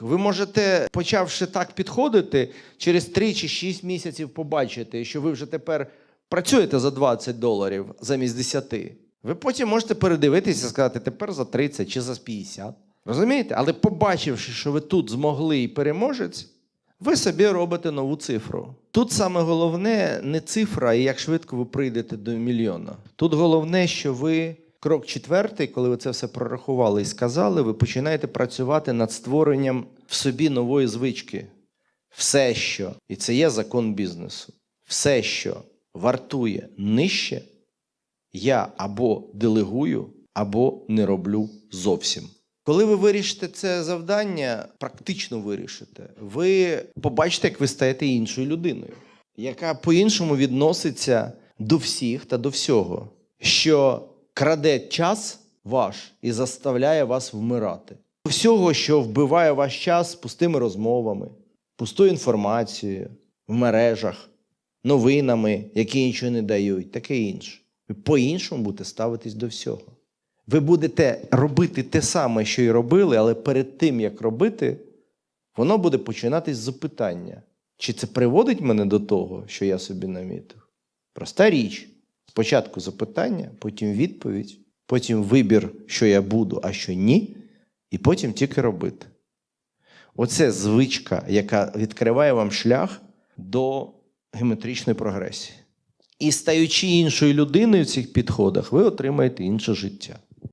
Ви можете, почавши так підходити, через 3 чи 6 місяців побачити, що ви вже тепер працюєте за 20 доларів замість 10. Ви потім можете передивитися і сказати, тепер за 30 чи за 50. Розумієте? Але побачивши, що ви тут змогли і переможець, ви собі робите нову цифру. Тут саме головне не цифра, і як швидко ви прийдете до мільйона. Тут головне, що ви крок четвертий, коли ви це все прорахували і сказали, ви починаєте працювати над створенням в собі нової звички. Все, що, і це є закон бізнесу, все, що вартує нижче, я або делегую, або не роблю зовсім. Коли ви вирішите це завдання, практично вирішите, ви побачите, як ви стаєте іншою людиною, яка по-іншому відноситься до всіх та до всього, що краде час ваш і заставляє вас вмирати. Всього, що вбиває ваш час пустими розмовами, пустою інформацією в мережах, новинами, які нічого не дають, таке інше. Ви по-іншому будете ставитись до всього. Ви будете робити те саме, що й робили, але перед тим, як робити, воно буде починатись з запитання, чи це приводить мене до того, що я собі намітив? Проста річ. Спочатку запитання, потім відповідь, потім вибір, що я буду, а що ні, і потім тільки робити. Оце звичка, яка відкриває вам шлях до геометричної прогресії. І стаючи іншою людиною в цих підходах, ви отримаєте інше життя.